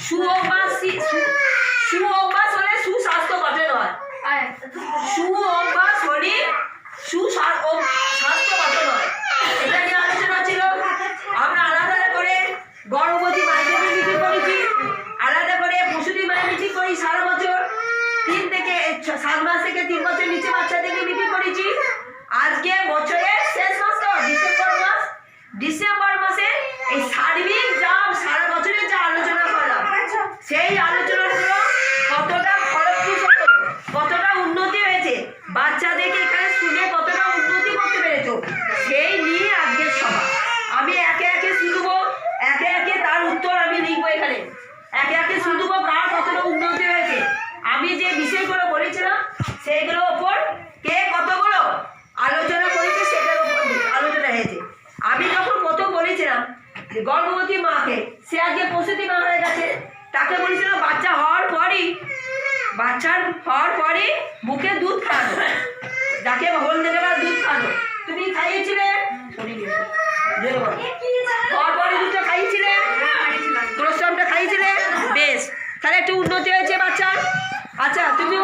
সুঅভ্যাস C- সু- সুঅভ্যাস হলে সুস্বাস্থ্য গঠন হয় সুঅভ্যাস হলে সুস্বাস্থ্য গঠন হয় এটা নিয়ে আলোচনা ছিল। আমরা আলাদা করে গর্ভবতী মায়েদের মিটিং করেছি। আলাদা করে প্রসূতি মায়ের মিটিং করি সারা বছর। তিন থেকে সাত মাস থেকে তিন বছর নিচে বাচ্চাদের নিয়ে মিটিং করেছি। আজকে বছরের শেষ মাস ডিসেম্বর মাস। ডিসেম্বর মাসে এই সার্বিক যা সারা বছরের যা আলোচনা করলাম, সেই আলোচনাগুলো কতটা ফলপ্রসূ, কতটা উন্নতি হয়েছে, বাচ্চাদেরকে এখানে শুনে কতটা উন্নতি করতে পেরেছ, সেই নিয়ে আজকের সভা। আমি একে একে শুনব একে একে তার উত্তর আমি লিখব এখানে। একে একে শুনব কার কতটা উন্নতি হয়েছে। আমি যে বিষয়গুলো বলেছিলাম সেইগুলোর ওপর কে কতগুলো আলোচনা করেছে সেটার উপর আলোচনা হয়েছে আমি যখন প্রথম বলেছিলাম যে গর্ভবতী মাকে সে আজকে প্রসূতি মা হয়ে গেছে তাকে বলেছিলাম বাচ্চা হওয়ার পরই বাচ্চার হওয়ার পরে বুকে দুধ খাওয়ানো। যাকে হলদে দেওয়া দুধ খাওয়ানো। তুমি খাইয়েছিলে। হওয়ার পরই দুধটা খাইয়েছিলে? খাইয়েছিলে? বেশ। তাহলে একটু উন্নতি হয়েছে বাচ্চার। আচ্ছা তুমিও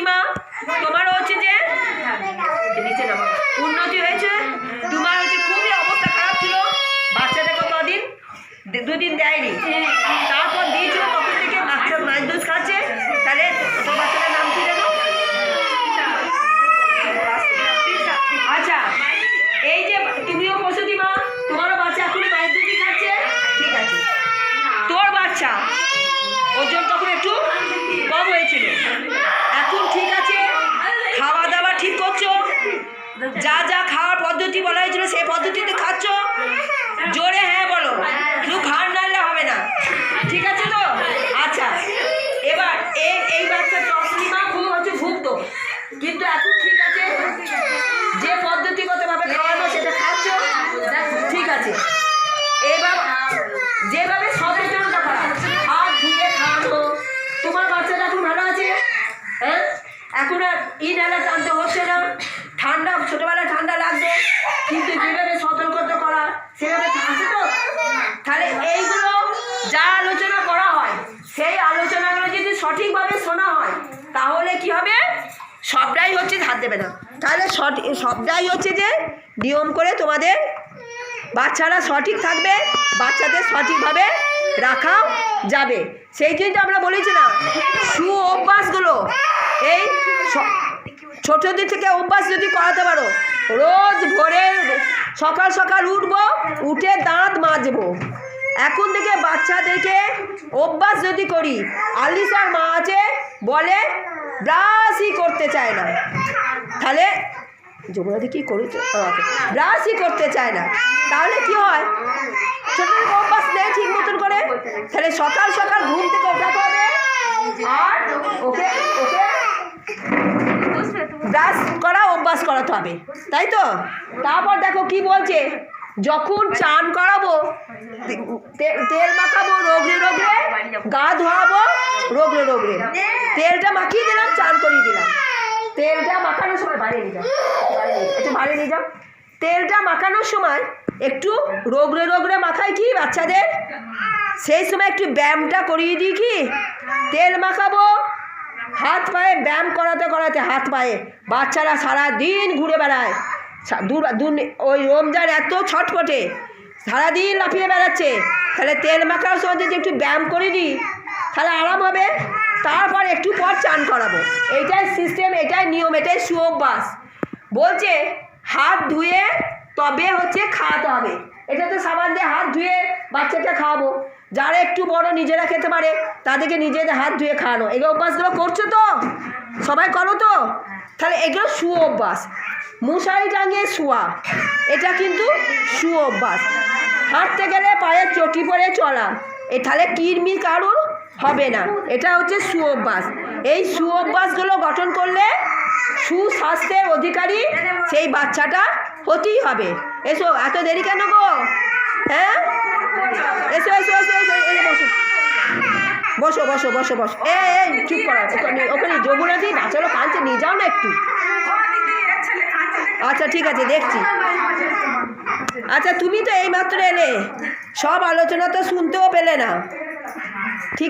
একটা তোমার হচ্ছে যে উন্নতি হয়েছে। তোমার হচ্ছে খুবই অবস্থা খারাপ ছিল। বাচ্চাটাকে কদিন দুদিন দেয়নি। তারপর দিয়েছিল তখন থেকে বাচ্চা মাছ দুধ খাচ্ছে তাহলে তোমার বাচ্চাটার নাম কি জানো আচ্ছা এই যে তুমিও প্রসূতি মা তোমারও বাচ্চা এখনই মায়ের দুধই খাচ্ছে ঠিক আছে তোর বাচ্চা ওজন তখন একটু কম হয়েছিল এখন ঠিক আছে খাওয়া দাওয়া ঠিক করছ যা যা খাওয়ার পদ্ধতি বলা হয়েছিল? সেই পদ্ধতিতে খাচ্ছ? জোরে হ্যাঁ বলো। শুধু ঘাড় নাড়লে হবে না। ঠিক আছে তো? আচ্ছা। এবার এই এই বাচ্চা তসলিমা খুব হচ্ছে ভুক্ত। কিন্তু এখন ঠিক আছে। যে পদ্ধতিগতভাবে খাওয়ানো সেটা খাচ্ছ। ঠিক আছে। এবার যেভাবে সচেতনতা করা। হাত ধুয়ে খাওয়ানো। তোমার বাচ্চাটা এখন ভালো আছে? হ্যাঁ? এখন আর ইনহেলার টানতে হচ্ছে না। ঠান্ডা ছোটোবেলায় লাগতো কিন্তু যেভাবে সতর্কতা করা, সেভাবে আছে তো? তাহলে এইগুলো যা আলোচনা করা হয়, সেই আলোচনাগুলো যদি সঠিকভাবে শোনা হয়, তাহলে কি হবে? সবটাই হচ্ছে হাত দেবে না। তাহলে সবটাই হচ্ছে যে নিয়ম করে তোমাদের বাচ্চারা সঠিক থাকবে, বাচ্চাদের সঠিকভাবে রাখাও যাবে। সেই জন্য আমরা বলেছিলাম সু অভ্যাসগুলো এই ছোটদের থেকে অভ্যাস যদি করাতে পারো রোজ ভোরে সকাল সকাল উঠবো, উঠে দাঁত মাজবো। এখন থেকে বাচ্চাদেরকে অভ্যাস যদি করি আলিসার মা আছে, বলে ব্রাশই করতে চায় না। তাহলে যমুনাদি কি করেছে ব্রাশই করতে চায় না। তাহলে কি হয়? ছোট অভ্যাস নেই ঠিক মতন করে। তাহলে সকাল সকাল ঘুম থেকে ওঠাতে হবে। আর ওকে ওকে ব্রাশ করা, অভ্যাস করাতে হবে। তাই তো? তারপর দেখো কি বলছে? যখন চান করাবো তেল মাখাবো রোগরে রোগরে গা ধোয়াবো রোগরে রোগরে তেলটা মাখিয়ে দিলাম, চান করিয়ে দিলাম। তেলটা মাখানোর সময় বাইরে নিয়ে যাও। একটু বাইরে নিয়ে যাও। তেলটা মাখানোর সময় একটু রোগরে রোগরে মাখাই কি বাচ্চাদের? সেই সময় একটু ব্যায়ামটা করিয়ে দিই কি? তেল মাখাবো হাত পায়ে ব্যায়াম করাতে করাতে, হাত পায়ে। বাচ্চারা সারা দিন ঘুরে বেড়ায়। ওই রমজান এত ছটপটে, সারাদিন লাফিয়ে বেড়াচ্ছে। তাহলে তেল মাখার সময় যদি একটু ব্যায়াম করে দিই তাহলে আরাম হবে। তারপর একটু পর চান করাবো। এইটাই সিস্টেম এটাই নিয়ম, এটাই সুঅভ্যাস। বলছে, হাত ধুয়ে তবে হচ্ছে খাওয়াতে হবে। এটা তো সাবান দিয়ে হাত ধুয়ে বাচ্চাকে খাওয়াবো। যারা একটু বড় নিজেরা খেতে পারে, তাদেরকে নিজেদের হাত ধুয়ে খাওয়ানো। এই অভ্যাসগুলো করছ তো? সবাই করো তো? তাহলে এগুলো সু অভ্যাস মশারি টাঙিয়ে শোয়া। এটা কিন্তু সু অভ্যাস হাঁটতে গেলে পায়ের চটি পরে চলা। এ তাহলে কিরমি কারুর হবে না। এটা হচ্ছে সু অভ্যাস এই সু অভ্যাসগুলো গঠন করলে সুস্বাস্থ্যের অধিকারী সেই বাচ্চাটা হতেই হবে। এসো, এত দেরি কেন গো? হ্যাঁ? এসো এসো এসো এসো, এই বসো। বসো বসো বসো বসো। এ এই, চুপ করো ওখানে ওখানে যমুনাজি বাচ্চারা কাঁদছে, নিয়ে যাও না একটু। আচ্ছা ঠিক আছে, দেখছি। আচ্ছা তুমি তো এইমাত্র এলে। সব আলোচনা তো শুনতেও পেলে না। ঠিক